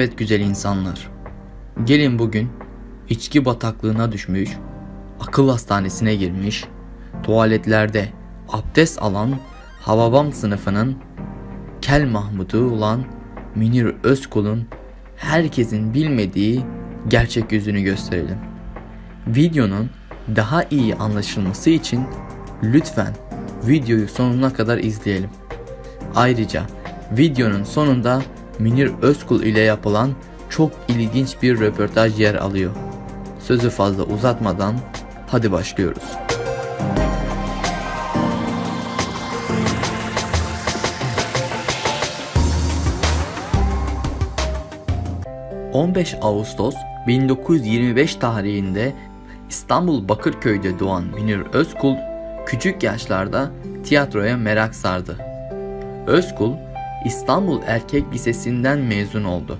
Evet güzel insanlar. Gelin bugün içki bataklığına düşmüş, akıl hastanesine girmiş, tuvaletlerde abdest alan Havabam sınıfının Kel Mahmud'u olan Münir Özkul'un herkesin bilmediği gerçek yüzünü gösterelim. Videonun daha iyi anlaşılması için lütfen videoyu sonuna kadar izleyelim. Ayrıca videonun sonunda Münir Özkul ile yapılan çok ilginç bir röportaj yer alıyor. Sözü fazla uzatmadan hadi başlıyoruz. ...15 Ağustos 1925 tarihinde İstanbul Bakırköy'de doğan Münir Özkul... ...küçük yaşlarda tiyatroya merak sardı. Özkul İstanbul Erkek Lisesi'nden mezun oldu.